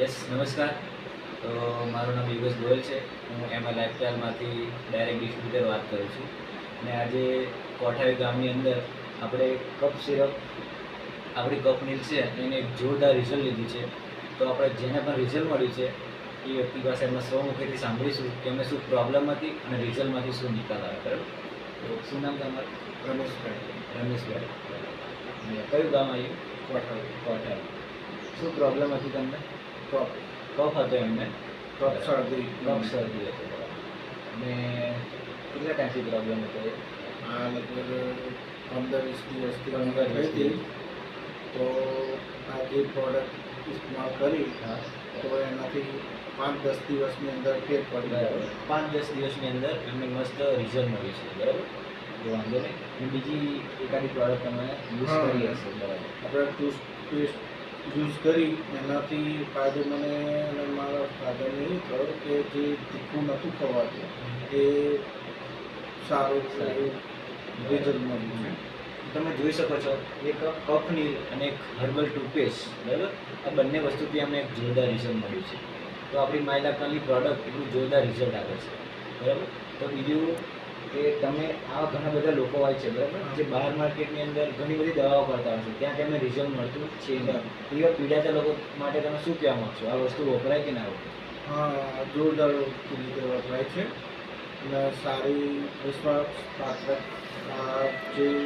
Yes નમસ્કાર. તો મારું નામ યોગેશ ગોયલ છે. હું એમાં લાઇફસ્ટાઈલમાંથી ડાયરેક્ટ ડિસ્ટ્રીબ્યુટર વાત કરું છું. અને આજે કોઠાવી ગામની અંદર આપણે કપ સિરપ આપણી કપ મિલ છે એને એક જોરદાર રિઝલ્ટ લીધું છે. તો આપણે જેને પણ રિઝલ્ટ મળ્યું છે એ વ્યક્તિ પાસે એમને સૌ મુખેથી સાંભળીશું કે એમને શું પ્રોબ્લેમ હતી અને રિઝલ્ટમાંથી શું નિકાલ આવે બરાબર? તો શું નામ તમારું? રમેશભાઈ. રમેશભાઈ. અને કયું ગામ આવ્યું? કોઠાવી કોઠાવી શું પ્રોબ્લેમ હતી તમને? કપ કફ હતો એમને કપ શરદી કફ શરદી હતો અને કેટલા ટાઈમથી પ્રોબ્લેમ હતો એ આ લગભગ પંદર વીસ દિવસથી પંદર હતી તો આ જે પ્રોડક્ટ ઇસ્તેમાલ કરી તો એનાથી પાંચ દસ દિવસની અંદર ફેર પડી ગયો પાંચ દસ દિવસની અંદર એમને મસ્ત રિઝલ્ટ મળ્યું છે બરાબર? તો વાંધો નહીં. બીજી એકાદી પ્રોડક્ટ તમે યુઝ. કરી હશે બરાબર. આપણે ટૂથપેસ્ટ યુઝ કરી, એનાથી ફાયદો મને અને મારા ફાધરને એ થયો કે જે તીખું નહોતું ખવાતું, એ સારું સારું. રિઝલ્ટ મળ્યું છે. તમે જોઈ શકો છો, એક કફની અને એક હર્બલ ટૂથપેસ્ટ બરાબર? આ બંને વસ્તુથી અમને એક જોરદાર રિઝલ્ટ મળ્યું છે. તો આપણી માયલાકની પ્રોડક્ટ એટલું જોરદાર રિઝલ્ટ આવે છે. બરાબર? તો બીજું કે તમે આ ઘણા બધા લોકો હોય છે બરાબર? જે બહાર માર્કેટની અંદર ઘણી બધી દવાઓ કરતા હોય છે. ત્યાં તેમને રિઝલ્ટ મળતું છે. એવા પીડાતા લોકો માટે તમે શું કહેવા માગશો? આ વસ્તુ વપરાય કે ના વપરાય? હા જોરદાર રીતે વપરાય છે. અને સારી વિશ્વાસ પાત્ર જે